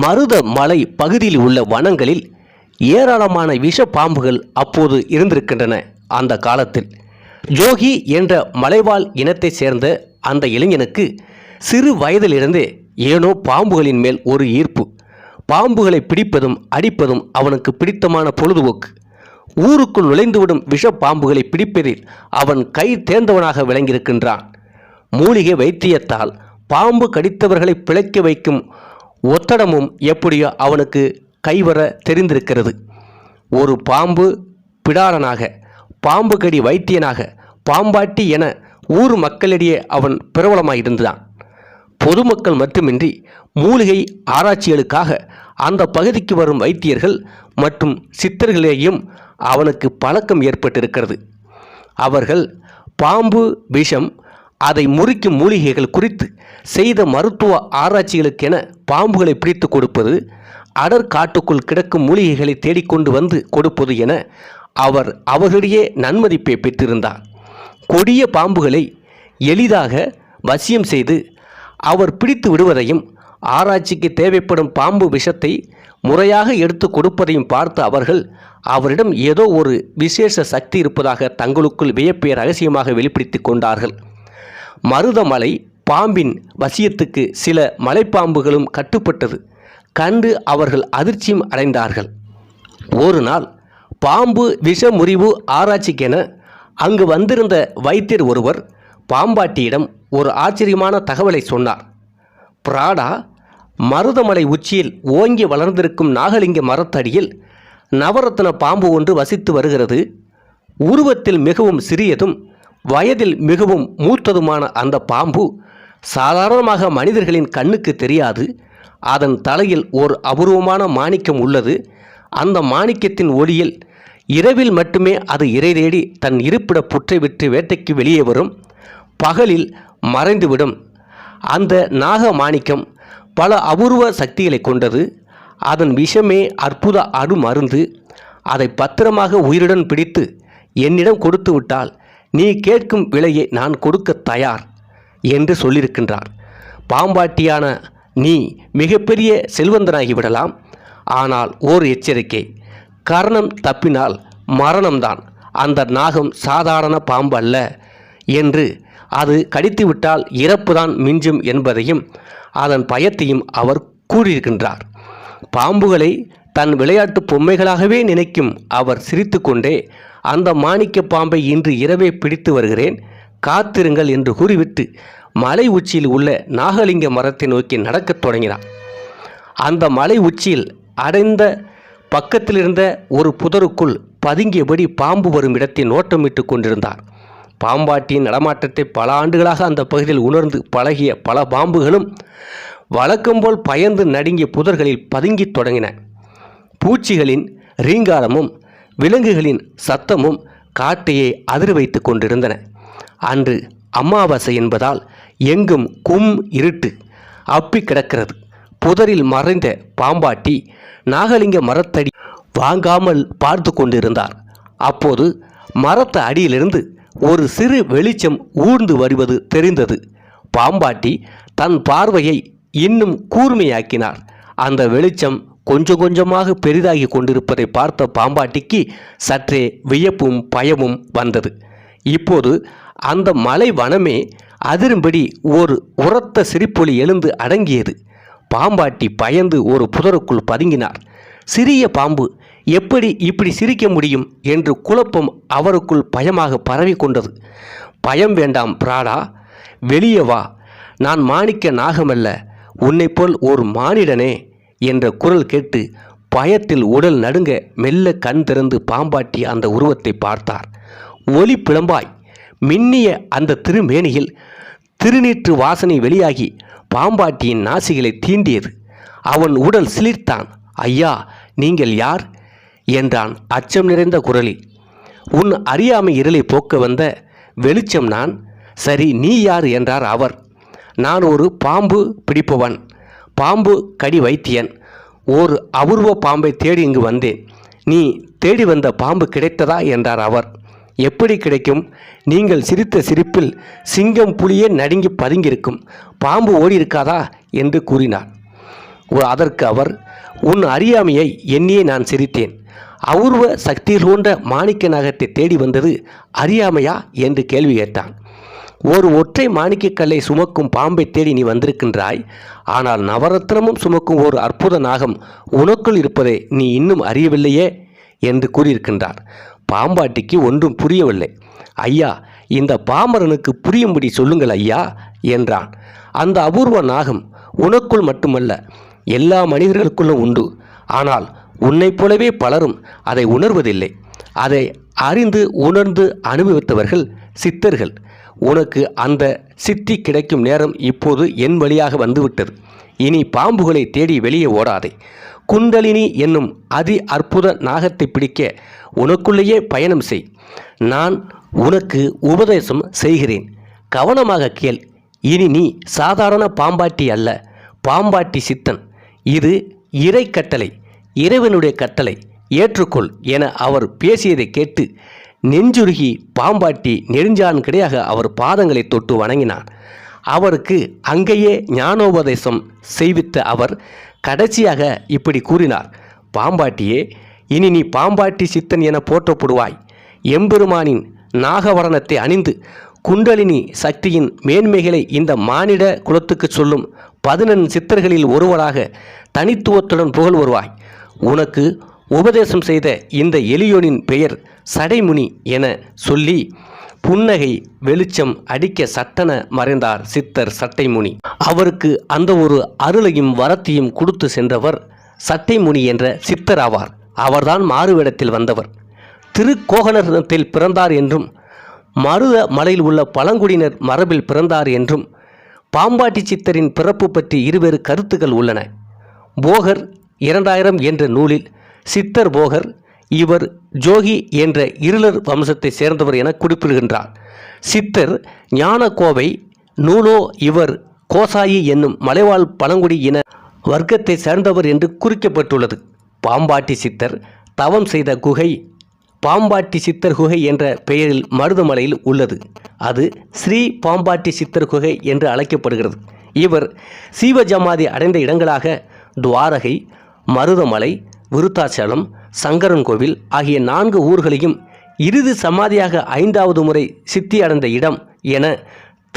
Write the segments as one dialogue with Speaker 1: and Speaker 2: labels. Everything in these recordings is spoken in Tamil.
Speaker 1: மருத மலை பகுதியில் உள்ள வனங்களில் ஏராளமான விஷ பாம்புகள் அப்போது இருந்திருக்கின்றன அந்த காலத்தில். ஜோகி என்ற மலைவாழ் இனத்தைச் சேர்ந்த அந்த இளைஞனுக்கு சிறு வயதிலிருந்தே ஏனோ பாம்புகளின் மேல் ஒரு ஈர்ப்பு. பாம்புகளை பிடிப்பதும் அடிப்பதும் அவனுக்கு பிடித்தமான பொழுதுபோக்கு. ஊருக்குள் நுழைந்துவிடும் விஷ பாம்புகளை பிடிப்பதில் அவன் கை தேர்ந்தவனாக விளங்கியிருக்கின்றான். மூலிகை வைத்தியத்தால் பாம்பு கடித்தவர்களை பிழைக்க வைக்கும் ஒத்தடமும் எப்படியோ அவனுக்கு கைவர தெரிந்திருக்கிறது. ஒரு பாம்பு பிடாரனாக பாம்பு கடி வைத்தியனாக பாம்பாட்டி என ஊர் மக்களிடையே அவன் பிரபலமாக இருந்தான் பொதுமக்கள் மட்டுமின்றி மூலிகை ஆராய்ச்சிகளுக்காக அந்த பகுதிக்கு வரும் வைத்தியர்கள் மற்றும் சித்தர்களையும் அவனுக்கு பழக்கம் ஏற்பட்டிருக்கிறது. அவர்கள் பாம்பு விஷம் அதை முறிக்கும் மூலிகைகள் குறித்து செய்த மருத்துவ ஆராய்ச்சிகளுக்கென பாம்புகளை பிடித்து கொடுப்பது அடர் காட்டுக்குள் கிடக்கும் மூலிகைகளை தேடிக்கொண்டு வந்து கொடுப்பது என அவர் அவர்களிடையே நன்மதிப்பை பெற்றிருந்தார். கொடிய பாம்புகளை எளிதாக வசியம் செய்து அவர் பிடித்து விடுவதையும் ஆராய்ச்சிக்கு தேவைப்படும் பாம்பு விஷத்தை முறையாக எடுத்து கொடுப்பதையும் பார்த்து அவர்கள் அவரிடம் ஏதோ ஒரு விசேஷ சக்தி இருப்பதாக தங்களுக்குள் வியப்பை ரகசியமாக வெளிப்படுத்தி கொண்டார்கள். மருதமலை பாம்பின் வசியத்துக்கு சில மலைப்பாம்புகளும் கட்டுப்பட்டது. கண்டு அவர்கள் அதிர்ச்சியும் அடைந்தார்கள். ஒரு நாள் பாம்பு விஷமுறிவு ஆராய்ச்சிக்கென அங்கு வந்திருந்த வைத்தியர் ஒருவர் பாம்பாட்டியிடம் ஒரு ஆச்சரியமான தகவலை சொன்னார். பிராடா மருதமலை உச்சியில் ஓங்கி வளர்ந்திருக்கும் நாகலிங்க மரத்தடியில் நவரத்ன பாம்பு ஒன்று வசித்து வருகிறது. உருவத்தில் மிகவும் சிறியதும் வயதில் மிகவும் மூத்ததுமான அந்த பாம்பு சாதாரணமாக மனிதர்களின் கண்ணுக்கு தெரியாது. அதன் தலையில் ஓர் அபூர்வமான மாணிக்கம் உள்ளது. அந்த மாணிக்கத்தின் ஒளியில் இரவில் மட்டுமே அது இறை தேடி தன் இருப்பிட புற்றை விட்டு வேட்டைக்கு வெளியே வரும். பகலில் மறைந்துவிடும். அந்த நாக மாணிக்கம் பல அபூர்வ சக்திகளை கொண்டது. அதன் விஷமே அற்புத அருமருந்து அதை பத்திரமாக உயிருடன் பிடித்து என்னிடம் கொடுத்து விட்டால் நீ கேட்கும் விலையை நான் கொடுக்க தயார் என்று சொல்லியிருக்கின்றார். பாம்பாட்டியான நீ மிகப்பெரிய செல்வந்தனாகி விடலாம். ஆனால் ஓர் எச்சரிக்கை கரணம் தப்பினால் மரணம்தான். அந்த நாகம் சாதாரண பாம்பு அல்ல என்று அது கடித்துவிட்டால் இறப்புதான் மிஞ்சும் என்பதையும் அதன் பயத்தையும் அவர் கூறியிருக்கின்றார். பாம்புகளை தன் விளையாட்டு பொம்மைகளாகவே நினைக்கும் அவர் சிரித்துக்கொண்டே அந்த மாணிக்க பாம்பை இன்று இரவே பிடித்து வருகிறேன். காத்திருங்கள் என்று கூறிவிட்டு மலை உச்சியில் உள்ள நாகலிங்க மரத்தை நோக்கி நடக்கத் தொடங்கினான். அந்த மலை உச்சியில் அடைந்த பக்கத்தில் இருந்த ஒரு புதருக்குள் பதுங்கியபடி பாம்பு வரும் இடத்தை நோட்டமிட்டு கொண்டிருந்தார் பாம்பாட்டியின் நடமாட்டத்தை பல ஆண்டுகளாக அந்த பகுதியில் உணர்ந்து பழகிய பல பாம்புகளும் வழக்கம்போல் பயந்து நடுங்கிய புதர்களில் பதுங்கித் தொடங்கின. பூச்சிகளின் ரீங்காரமும் விலங்குகளின் சத்தமும் காட்டையே அதிர வைத்து கொண்டிருந்தன. அன்று அமாவாசை என்பதால் எங்கும் கும் இருட்டு அப்பி கிடக்கிறது. புதரில் மறைந்த பாம்பாட்டி நாகலிங்க மரத்தடி வாங்காமல் பார்த்து கொண்டிருந்தார். அப்போது மரத்த அடியிலிருந்து ஒரு சிறு வெளிச்சம் ஊர்ந்து வருவது தெரிந்தது. பாம்பாட்டி தன் பார்வையை இன்னும் கூர்மையாக்கினார். அந்த வெளிச்சம் கொஞ்சம் கொஞ்சமாக பெரிதாகி கொண்டிருப்பதை பார்த்த பாம்பாட்டிக்கு சற்றே வியப்பும் பயமும் வந்தது. இப்போது அந்த மலை வனமே அதிரும்படி ஒரு உரத்த சிரிப்பொலி எழுந்து அடங்கியது. பாம்பாட்டி பயந்து ஒரு புதருக்குள் பதுங்கினார். சிறிய பாம்பு எப்படி இப்படி சிரிக்க முடியும்? என்று குழப்பம் அவருக்குள் பயமாக பரவி கொண்டது. பயம் வேண்டாம் பிராடா வெளியே வா. நான் மாணிக்க நாகமல்ல. உன்னைப் போல் ஒரு மானிடனே என்ற குரல் கேட்டு பயத்தில் உடல் நடுங்க மெல்ல கண் திறந்து பாம்பாட்டி அந்த உருவத்தை பார்த்தார். ஒளி பிளம்பாய் மின்னிய அந்த திருமேனியில் திருநீற்று வாசனை வெளியாகி பாம்பாட்டியின் நாசிகளை தீண்டியது. அவன் உடல் சிலிர்த்தான். ஐயா நீங்கள் யார்? என்றான் அச்சம் நிறைந்த குரலில். உன் அறியாமை இருளை போக்க வந்த வெளிச்சம் நான். சரி நீ யார்? என்றார் அவர். நான் ஒரு பாம்பு பிடிப்பவன். பாம்பு கடி வைத்தியன். ஓர் அபூர்வ பாம்பை தேடி இங்கு வந்தேன். நீ தேடி வந்த பாம்பு கிடைத்ததா? என்றார் அவர். எப்படி கிடைக்கும்? நீங்கள் சிரித்த சிரிப்பில் சிங்கம் புலியே நடுங்கி பதுங்கியிருக்கும். பாம்பு ஓடி இருக்காதா? என்று கூறினார். அதற்கு அவர் உன் அறியாமையை எண்ணியே நான் சிரித்தேன். அபூர்வ சக்தியில் கொண்ட மாணிக்க நகத்தை தேடி வந்தது அறியாமையா? என்று கேள்வி கேட்டான். ஒரு ஒற்றை மாணிக்கக்கல்லை சுமக்கும் பாம்பை தேடி நீ வந்திருக்கின்றாய். ஆனால் நவரத்னமும் சுமக்கும் ஒரு அற்புத நாகம் உனக்குள் இருப்பதை நீ இன்னும் அறியவில்லையே என்று கூறியிருக்கின்றார். பாம்பாட்டிக்கு ஒன்றும் புரியவில்லை. ஐயா இந்த பாமரனுக்கு புரியும்படி சொல்லுங்கள் ஐயா என்றான். அந்த அபூர்வ நாகம் உனக்குள் மட்டுமல்ல எல்லா மனிதர்களுக்குள்ளும் உண்டு. ஆனால் உன்னைப் போலவே பலரும் அதை உணர்வதில்லை. அதை அறிந்து உணர்ந்து அனுபவித்தவர்கள் சித்தர்கள். உனக்கு அந்த சித்தி கிடைக்கும் நேரம் இப்போது என் வழியாக வந்துவிட்டது. இனி பாம்புகளை தேடி வெளியே ஓடாதே. குண்டலினி என்னும் அதி அற்புத நாகத்தை பிடிக்க உனக்குள்ளேயே பயணம் செய். நான் உனக்கு உபதேசம் செய்கிறேன். கவனமாக கேள். இனி நீ சாதாரண பாம்பாட்டி அல்ல. பாம்பாட்டி சித்தன். இது இறை கட்டளை இறைவனுடைய கட்டளை. ஏற்றுக்கொள் என அவர் பேசியதை கேட்டு நெஞ்சுருகி பாம்பாட்டி நெடுஞ்சான் கிடையாக அவர் பாதங்களை தொட்டு வணங்கினான் அவருக்கு அங்கேயே ஞானோபதேசம் செய்வித்த அவர் கடைசியாக இப்படி கூறினார். பாம்பாட்டியே இனி நீ பாம்பாட்டி சித்தன் என போற்றப்படுவாய். எம்பெருமானின் நாகவரணத்தை அணிந்து குண்டலினி சக்தியின் மேன்மைகளை இந்த மானிட குலத்துக்கு சொல்லும் பதினெண் சித்தர்களில் ஒருவராக தனித்துவத்துடன் புகழ் வருவாய். உனக்கு உபதேசம் செய்த இந்த எளியோனின் பெயர் சடைமுனி என சொல்லி புன்னகை வெளிச்சம் அடிக்க சட்டென மறைந்தார் சித்தர் சட்டைமுனி. அவருக்கு அந்த ஒரு அருளையும் வரத்தையும் கொடுத்து சென்றவர் சட்டைமுனி என்ற சித்தர் ஆவார். அவர்தான் மாறுவேடத்தில் வந்தவர். திருக்கோகனத்தில் பிறந்தார் என்றும் மருத மலையில் உள்ள பழங்குடியினர் மரபில் பிறந்தார் என்றும் பாம்பாட்டி சித்தரின் பிறப்பு பற்றி இருவேறு கருத்துக்கள் உள்ளன. போகர் இரண்டாயிரம் என்ற நூலில் சித்தர் போகர் இவர் ஜோகி என்ற இருளர் வம்சத்தை சேர்ந்தவர் என குறிப்பிடுகின்றார். சித்தர் ஞானக்கோவை நூலோ இவர் கோசாயி என்னும் மலைவாழ் பழங்குடி இன வர்க்கத்தை சேர்ந்தவர் என்று குறிக்கப்பட்டுள்ளது. பாம்பாட்டி சித்தர் தவம் செய்த குகை பாம்பாட்டி சித்தர் குகை என்ற பெயரில் மருதமலையில் உள்ளது. அது ஸ்ரீ பாம்பாட்டி சித்தர் குகை என்று அழைக்கப்படுகிறது. இவர் சீவஜமாதி அடைந்த இடங்களாக துவாரகை மருதமலை விருத்தாச்சலம் சங்கரன் கோவில் ஆகிய நான்கு ஊர்களையும் இறுதி சமாதியாக ஐந்தாவது முறை சித்தி அடைந்த இடம் என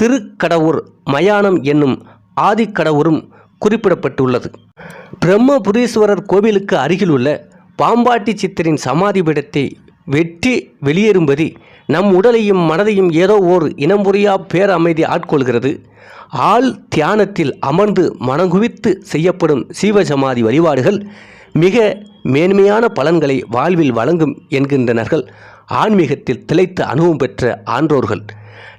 Speaker 1: திருக்கடவுர் மயானம் என்னும் ஆதிக்கடவுரும் குறிப்பிடப்பட்டுள்ளது. பிரம்மபுரீஸ்வரர் கோவிலுக்கு அருகிலுள்ள பாம்பாட்டி சித்தரின் சமாதி பீடத்தை வெட்டி வெளியேறும்படி நம் உடலையும் மனதையும் ஏதோ ஓர் இனம்புரியா பேரமைதி ஆட்கொள்கிறது. ஆள் தியானத்தில் அமர்ந்து மனங்குவித்து செய்யப்படும் சீவசமாதி வழிபாடுகள் மிக மேன்மையான பலன்களை வாழ்வில் வழங்கும் என்கின்றனர்கள். ஆன்மீகத்தில் திளைத்த அனுபவம் பெற்ற ஆன்றோர்கள்.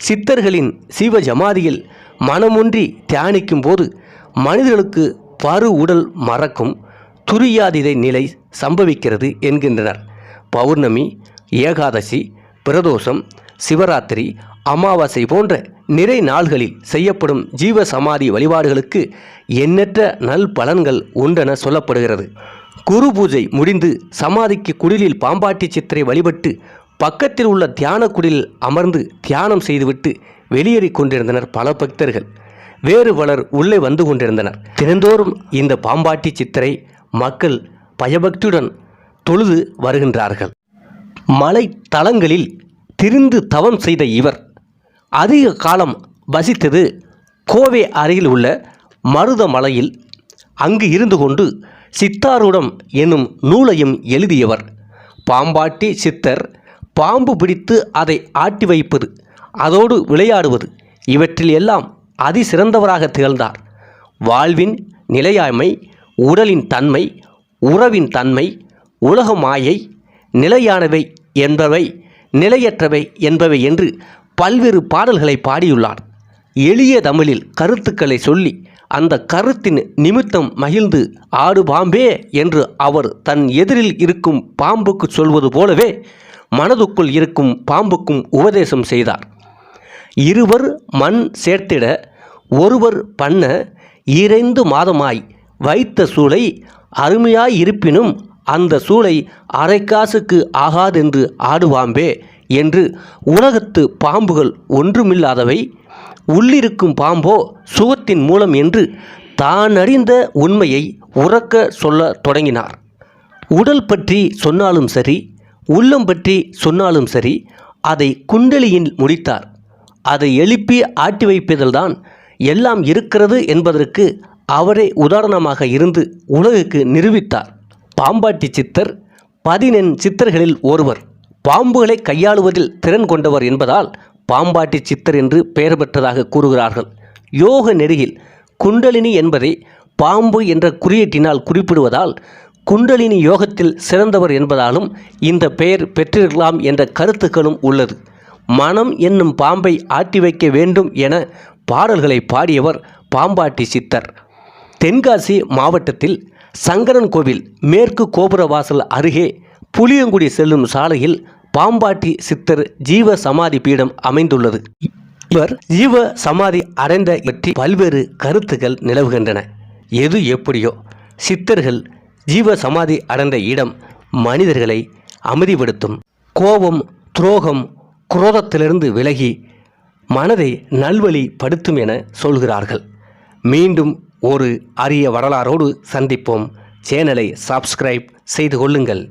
Speaker 1: சித்தர்களின் சீவஜமாதியில் மனமொன்றி தியானிக்கும் போது மனிதர்களுக்கு பரு உடல் மறக்கும் துரியாதிதை நிலை சம்பவிக்கிறது என்கின்றனர். பௌர்ணமி ஏகாதசி பிரதோஷம் சிவராத்திரி அமாவாசை போன்ற நிறை நாள்களில் செய்யப்படும் ஜீவ சமாதி வழிபாடுகளுக்கு எண்ணற்ற நல் பலன்கள் உண்டென சொல்லப்படுகிறது. குரு பூஜை முடிந்து சமாதிக்கு குடிலில் பாம்பாட்டி சித்திரை வழிபட்டு பக்கத்தில் உள்ள தியான குடிலில் அமர்ந்து தியானம் செய்துவிட்டு வெளியேறிக் கொண்டிருந்தனர் பல பக்தர்கள். வேறு பலர் உள்ளே வந்து கொண்டிருந்தனர். தினந்தோறும் இந்த பாம்பாட்டி சித்திரை மக்கள் பயபக்தியுடன் தொழுது வருகின்றார்கள். மலை தலங்களில் திரிந்து தவம் செய்த இவர் அதிக காலம் வசித்தது கோவை அருகில் உள்ள மருதமலையில் அங்கு இருந்து கொண்டு சித்தாரூடம் என்னும் நூலையும் எழுதியவர். பாம்பாட்டி சித்தர் பாம்பு பிடித்து அதை ஆட்டி வைப்பது அதோடு விளையாடுவது இவற்றில் எல்லாம் அதிசிறந்தவராக திகழ்ந்தார். வாழ்வின் நிலையாமை உடலின் தன்மை உறவின் தன்மை உலக மாயை நிலையானவை என்பவை நிலையற்றவை என்பவை என்று பல்வேறு பாடல்களை பாடியுள்ளார். எளிய தமிழில் கருத்துக்களை சொல்லி அந்த கருத்தின் நிமித்தம் மகிழ்ந்து ஆடு பாம்பே என்று அவர் தன் எதிரில் இருக்கும் பாம்புக்கு சொல்வது போலவே மனதுக்குள் இருக்கும் பாம்புக்கும் உபதேசம் செய்தார். இருவர் மண் சேர்த்திட ஒருவர் பண்ண இறைந்து மாதமாய் வைத்த சூளை அருமையாய் இருப்பினும் அந்த சூளை அரைக்காசுக்கு ஆகாதென்று ஆடுவாம்பே என்று உலகத்து பாம்புகள் ஒன்றுமில்லாதவை உள்ளிருக்கும் பாம்போ சுகத்தின் மூலம் என்று தான் அறிந்த உண்மையை உறக்க சொல்ல தொடங்கினார். உடல் பற்றி சொன்னாலும் சரி உள்ளம் பற்றி சொன்னாலும் சரி அதை குண்டலியில் முடித்தார். அதை எழுப்பி ஆட்டி வைப்பதில்தான் எல்லாம் இருக்கிறது என்பதற்கு அவரே உதாரணமாக இருந்து உலகுக்கு நிரூபித்தார். பாம்பாட்டி சித்தர் பதினெண் சித்தர்களில் ஒருவர். பாம்புகளை கையாளுவதில் திறன் கொண்டவர் என்பதால் பாம்பாட்டி சித்தர் என்று பெயர் பெற்றதாக கூறுகிறார்கள். யோக நெறியில் குண்டலினி என்பதை பாம்பு என்ற குறியீட்டினால் குறிப்பிடுவதால் குண்டலினி யோகத்தில் சிறந்தவர் என்பதாலும் இந்த பெயர் பெற்றிருக்கலாம் என்ற கருத்துக்களும் உள்ளது. மனம் என்னும் பாம்பை ஆட்டி வைக்க வேண்டும் என பாடல்களை பாடியவர் பாம்பாட்டி சித்தர். தென்காசி மாவட்டத்தில் சங்கரன் கோவில் மேற்கு கோபுர வாசல் அருகே புளியங்குடி செல்லும் சாலையில் பாம்பாட்டி சித்தர் ஜீவ சமாதி பீடம் அமைந்துள்ளது. இவர் ஜீவ சமாதி அடைந்த பற்றி பல்வேறு கருத்துக்கள் நிலவுகின்றன. எது எப்படியோ சித்தர்கள் ஜீவ சமாதி அடைந்த இடம் மனிதர்களை அமைதிப்படுத்தும். கோபம் துரோகம் குரோதத்திலிருந்து விலகி மனதை நல்வழிப்படுத்தும் என சொல்கிறார்கள். மீண்டும் ஒரு அரிய வரலாறோடு சந்திப்போம். சேனலை சப்ஸ்கிரைப் செய்து கொள்ளுங்கள்.